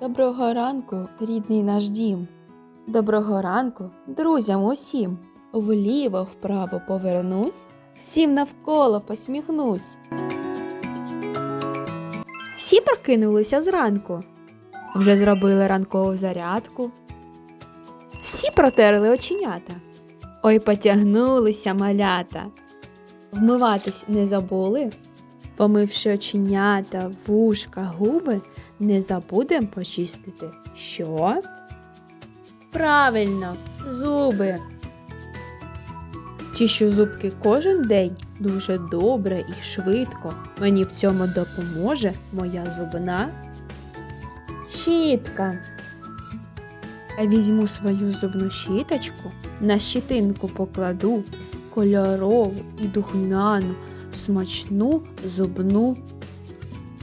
Доброго ранку, рідний наш дім. Доброго ранку, друзям усім. Вліво вправо повернусь, всім навколо посміхнусь. Всі прокинулися зранку. Вже зробили ранкову зарядку. Всі протерли оченята. Ой, потягнулися малята. Вмиватись не забули? Помивши оченята, вушка, губи, не забудем почистити. Що? Правильно, зуби. Чищу зубки кожен день дуже добре і швидко. Мені в цьому допоможе моя зубна щітка. Я візьму свою зубну щіточку, на щітинку покладу кольорову і духмяну, смачну зубну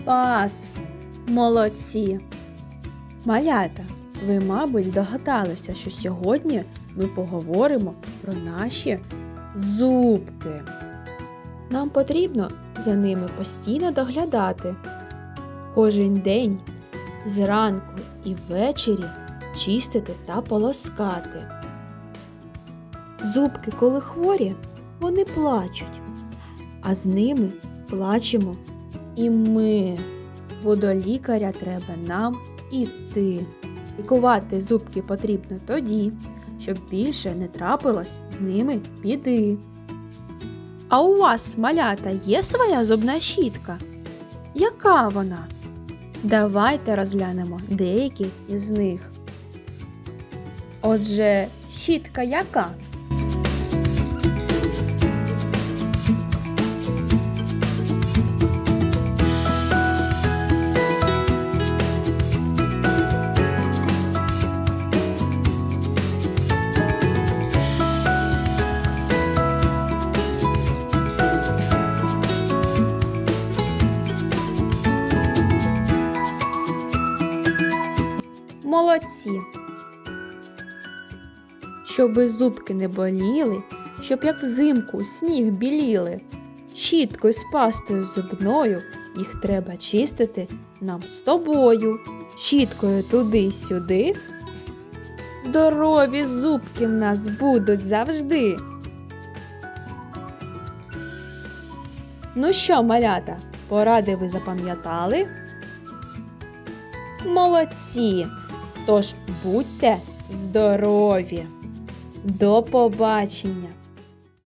пасту. Молодці! Малята, ви, мабуть, здогадалися, що сьогодні ми поговоримо про наші зубки. Нам потрібно за ними постійно доглядати. Кожен день зранку і ввечері чистити та полоскати. Зубки, коли хворі, вони плачуть, а з ними плачемо і ми. Бо до лікаря треба нам іти. Лікувати зубки потрібно тоді, щоб більше не трапилось з ними біди. А у вас, малята, є своя зубна щітка? Яка вона? Давайте розглянемо деякі із них. Отже, щітка яка? Молодці. Щоби зубки не боліли, щоб як взимку сніг біліли. Щіткою з пастою зубною їх треба чистити нам з тобою. Щіткою туди-сюди. Здорові зубки в нас будуть завжди. Ну що, малята, поради ви запам'ятали? Молодці! Тож будьте здорові! До побачення!